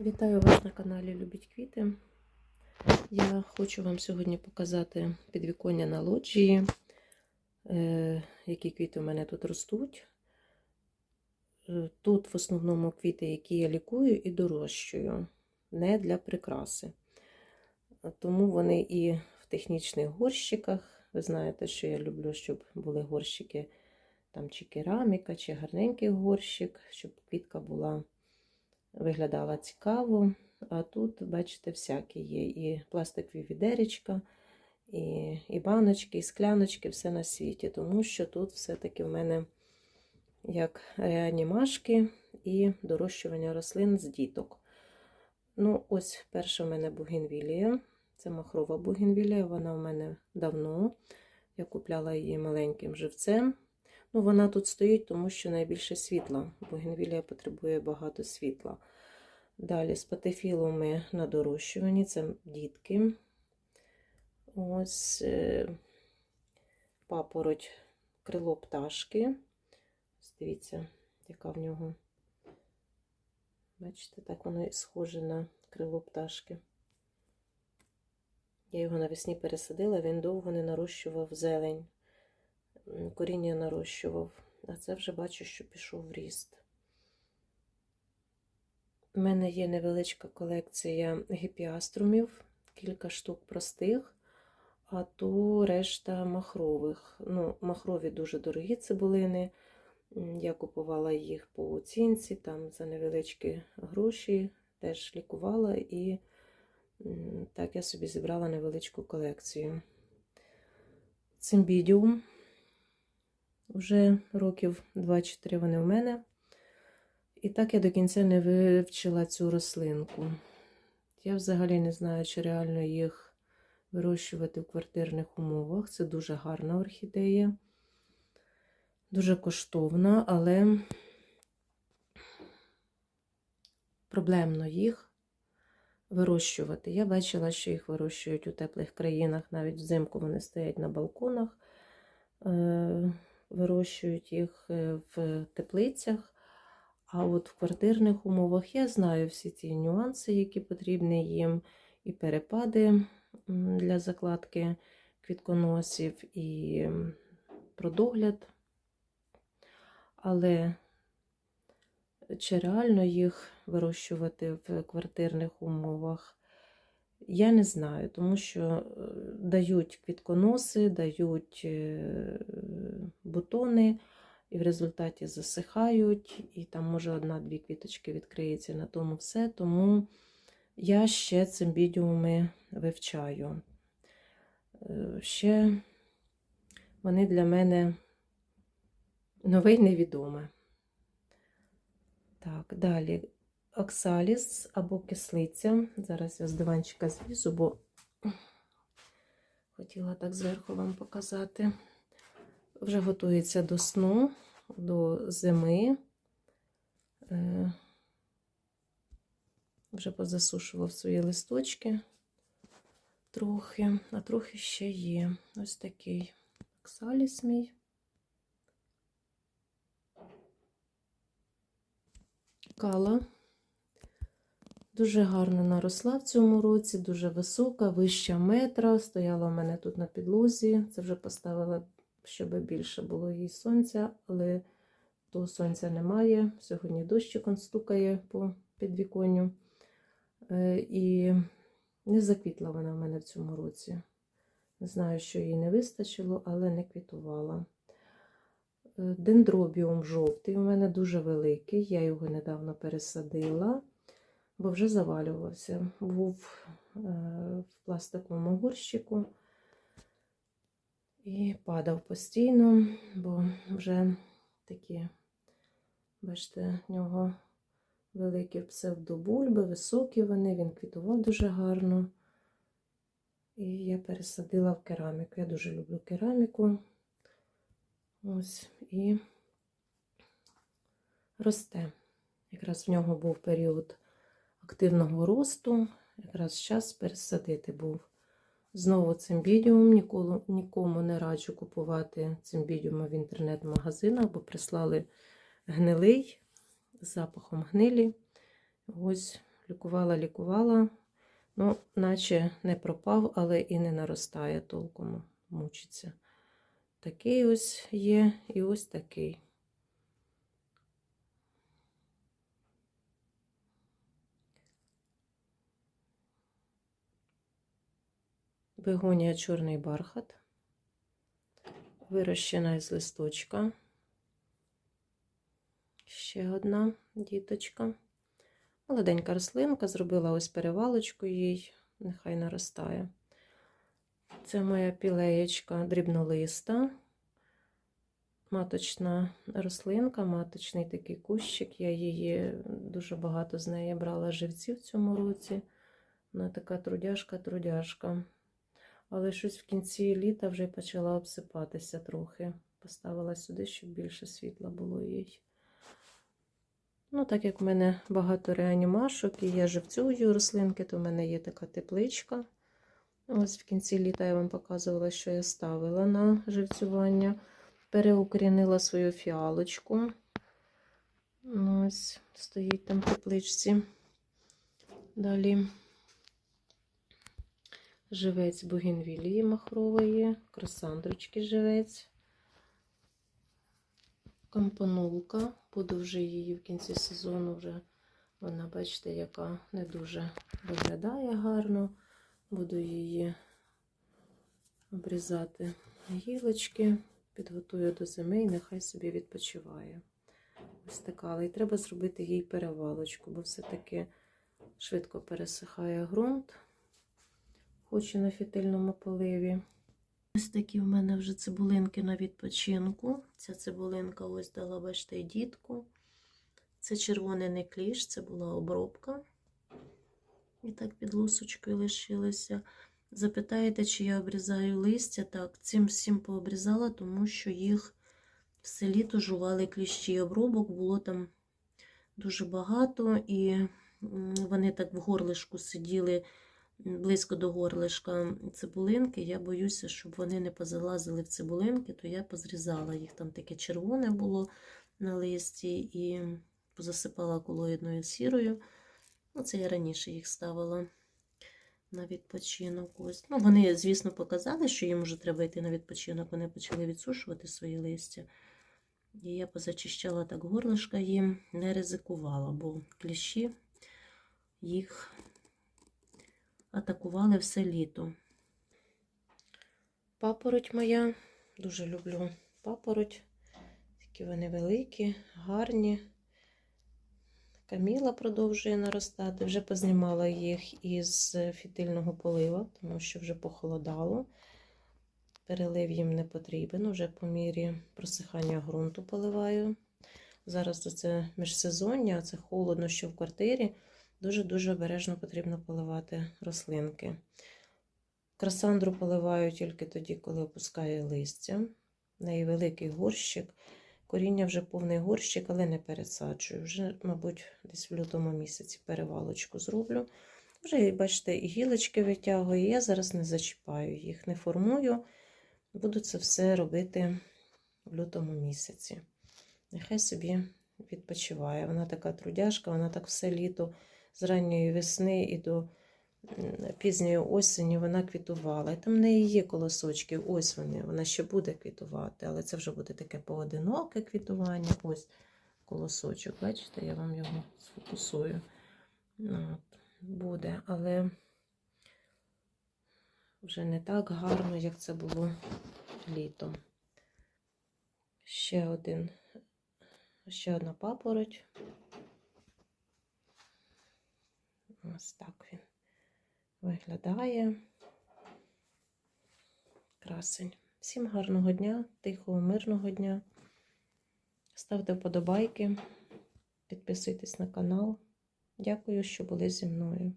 Вітаю вас на каналі Любіть квіти. Я хочу вам сьогодні показати підвіконня на лоджії, е, які квіти у мене тут ростуть. Е, Тут в основному квіти, які я лікую і дорощую, не для прикраси. Тому вони і в технічних горщиках. Ви знаєте, що я люблю, щоб були горщики там чи кераміка, чи гарненький горщик, щоб квітка була виглядала цікаво. А тут, бачите, всякі є і пластикові відеречка, і, і баночки, і скляночки, все на світі. Тому що тут все-таки в мене як реанімашки і дорощування рослин з діток. Ну, ось перша в мене бугенвілія. Це махрова бугенвілія, вона в мене давно. Я купляла її маленьким живцем. Ну, Вона тут стоїть, тому що найбільше світла. Бугенвілія потребує багато світла. Далі з патефілами на дорощуванні, це дітки. Ось е, папороть крило пташки. Ось Дивіться, яка в нього. Бачите, так воно і схоже на крило пташки. Я його навесні пересадила, він довго не нарощував зелень коріння нарощував, а це вже бачу, що пішов в ріст. У мене є невеличка колекція гіпіаструмів, кілька штук простих, а то решта махрових. Ну, Махрові дуже дорогі цибулини. Я купувала їх по оцінці, там за невеличкі гроші, теж лікувала і так я собі зібрала невеличку колекцію. Цимбідіум. Вже років 2-4 вони в мене. І так я до кінця не вивчила цю рослинку. Я взагалі не знаю, чи реально їх вирощувати в квартирних умовах. Це дуже гарна орхідея, дуже коштовна, але проблемно їх вирощувати. Я бачила, що їх вирощують у теплих країнах, навіть взимку вони стоять на балконах. Е, вирощують їх е, в теплицях. А от в квартирних умовах я знаю всі ці нюанси, які потрібні їм, і перепади для закладки квітконосів, і про догляд. Але чи реально їх вирощувати в квартирних умовах? Я не знаю, тому що е, дають квітконоси, дають е, бутони, і в результаті засихають, і там, може, одна-дві квіточки відкриється на тому все. Тому я ще цимбідіуми вивчаю. Е, ще вони для мене нове й невідоме. Так, далі оксаліс або кислиця. Зараз я з диванчика злізу, бо хотіла так зверху вам показати. Вже готується до сну, до зими. Е, вже позасушував свої листочки трохи, а трохи ще є. Ось такий оксаліс мій. Кала. Дуже гарно наросла в цьому році, дуже висока, вища метра. Стояла в мене тут на підлозі. Це вже поставила, щоб більше було їй сонця, але того сонця немає. Сьогодні дощик стукає по підвіконню. Е, і не заквітла вона в мене в цьому році. Не знаю, що їй не вистачило, але не квітувала. Е, дендробіум жовтий у мене дуже великий, я його недавно пересадила бо вже завалювався. Був е, в пластиковому горщику і падав постійно, бо вже такі, бачите, в нього великі псевдобульби, високі вони, він квітував дуже гарно. І я пересадила в кераміку. Я дуже люблю кераміку. Ось і росте. Якраз в нього був період активного росту. Якраз час пересадити був. Знову цимбідіум. Ніколи, нікому не раджу купувати цимбідіума в інтернет-магазинах, бо прислали гнилий з запахом гнилі. Ось Лікувала, лікувала, ну, наче не пропав, але і не наростає толком, мучиться. Такий ось є і ось такий. Бегонія чорний бархат, вирощена із листочка. Ще одна діточка. Молоденька рослинка, зробила ось перевалочку їй, нехай наростає. Це моя пілеєчка дрібнолиста, маточна рослинка, маточний такий кущик. Я її дуже багато з неї брала живців в цьому році. Вона така трудяшка-трудяшка. Але щось в кінці літа вже почала обсипатися трохи. Поставила сюди, щоб більше світла було їй. Ну, так як в мене багато реанімашок і я живцюю рослинки, то в мене є така тепличка. Ось в кінці літа я вам показувала, що я ставила на живцювання. Переукорінила свою фіалочку. Ось стоїть там в тепличці. Далі живець бугінвілії махрової, красандрочки живець. Компонулка, буду вже її в кінці сезону, вже вона, бачите, яка не дуже виглядає гарно. Буду її обрізати гілочки, підготую до зими і нехай собі відпочиває. Ось така, але й треба зробити їй перевалочку, бо все-таки швидко пересихає ґрунт, хоч і на фітильному поливі. Ось такі в мене вже цибулинки на відпочинку. Ця цибулинка ось дала, бачите, дітку. Це червоний не кліш, це була обробка. І так під лусочкою лишилося. Запитаєте, чи я обрізаю листя? Так, цим всім пообрізала, тому що їх все літо жували кліщі. Обробок було там дуже багато, і вони так в горлишку сиділи близько до горлишка цибулинки. Я боюся, щоб вони не позалазили в цибулинки, то я позрізала їх. Там таке червоне було на листі і позасипала колоїдною сірою. Ну, це я раніше їх ставила на відпочинок. Ось. Ну, Вони, звісно, показали, що їм вже треба йти на відпочинок. Вони почали відсушувати свої листя. І я позачищала так горлишка їм, не ризикувала, бо кліщі їх атакували все літо. Папороть моя, дуже люблю папороть. Такі вони великі, гарні. Каміла продовжує наростати. Вже познімала їх із фітильного полива, тому що вже похолодало. Перелив їм не потрібен, вже по мірі просихання ґрунту поливаю. Зараз це міжсезоння, це холодно, що в квартирі. Дуже-дуже обережно потрібно поливати рослинки. Красандру поливаю тільки тоді, коли опускає листя. В неї великий горщик. Коріння вже повний горщик, але не пересаджую. Вже, мабуть, десь в лютому місяці перевалочку зроблю. Вже, бачите, і гілочки витягую, я зараз не зачіпаю їх, не формую. Буду це все робити в лютому місяці. Нехай собі відпочиває. Вона така трудяшка, вона так все літо з ранньої весни і до пізньої осені вона квітувала. І там в неї є колосочки, ось вони, вона ще буде квітувати, але це вже буде таке поодиноке квітування. Ось колосочок, бачите, я вам його сфокусую. От, Буде, але вже не так гарно, як це було літом. Ще один, ще одна папороть. Ось так він виглядає. Красень. Всім гарного дня, тихого, мирного дня. Ставте вподобайки, підписуйтесь на канал. Дякую, що були зі мною.